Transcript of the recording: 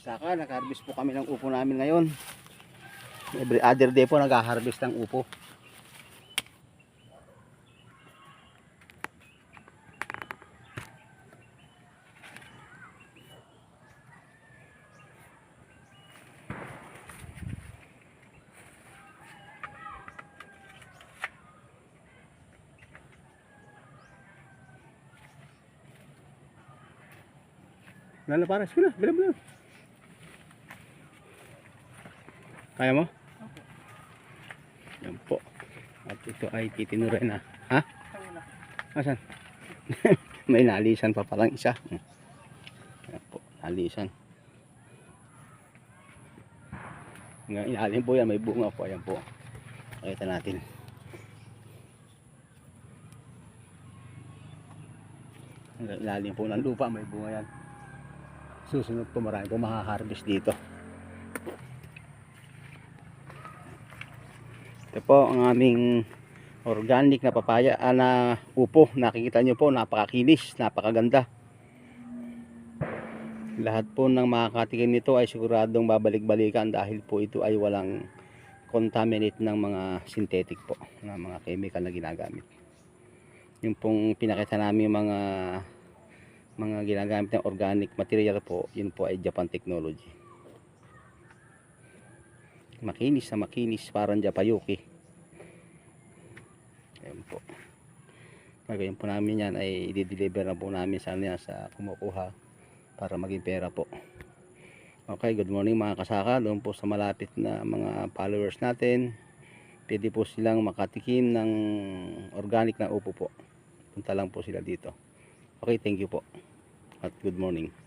kasaka, nag-harvest po kami ng upo namin ngayon. Every other day po nag-harvest ng upo. Lalo para, sige na, bilang bilang. Kaya mo? Yan po. At ito ay titinurin na. Ha? Asan? May nalisan pa palang isa. Yan po, nalisan. Hanggang ilalim po yan, may bunga po. Ayan po. Pakita natin. Ilalim po ng lupa, may bunga yan. Susunod po marami po mahaharvest dito. Ito po ang aming organic na papaya ah, na upo. Nakikita nyo po, napakakinis, napakaganda. Lahat po ng makakatikim nito ay siguradong babalik-balikan dahil po ito ay walang contaminate ng mga synthetic po, ng mga chemical na ginagamit. Yung pong pinakita namin yung mga mga ginagamit ng organic material po, yun po ay Japan technology. Makinis na makinis, parang Japayuki. Ayan po. Gagawin po namin yan ay i-deliver na po namin sa, niya sa kumukuha para maging pera po. Okay, good morning mga kasaka. Doon po sa malapit na mga followers natin. Pwede po silang makatikim ng organic na upo po. Punta lang po sila dito. Okay, thank you po. At good morning.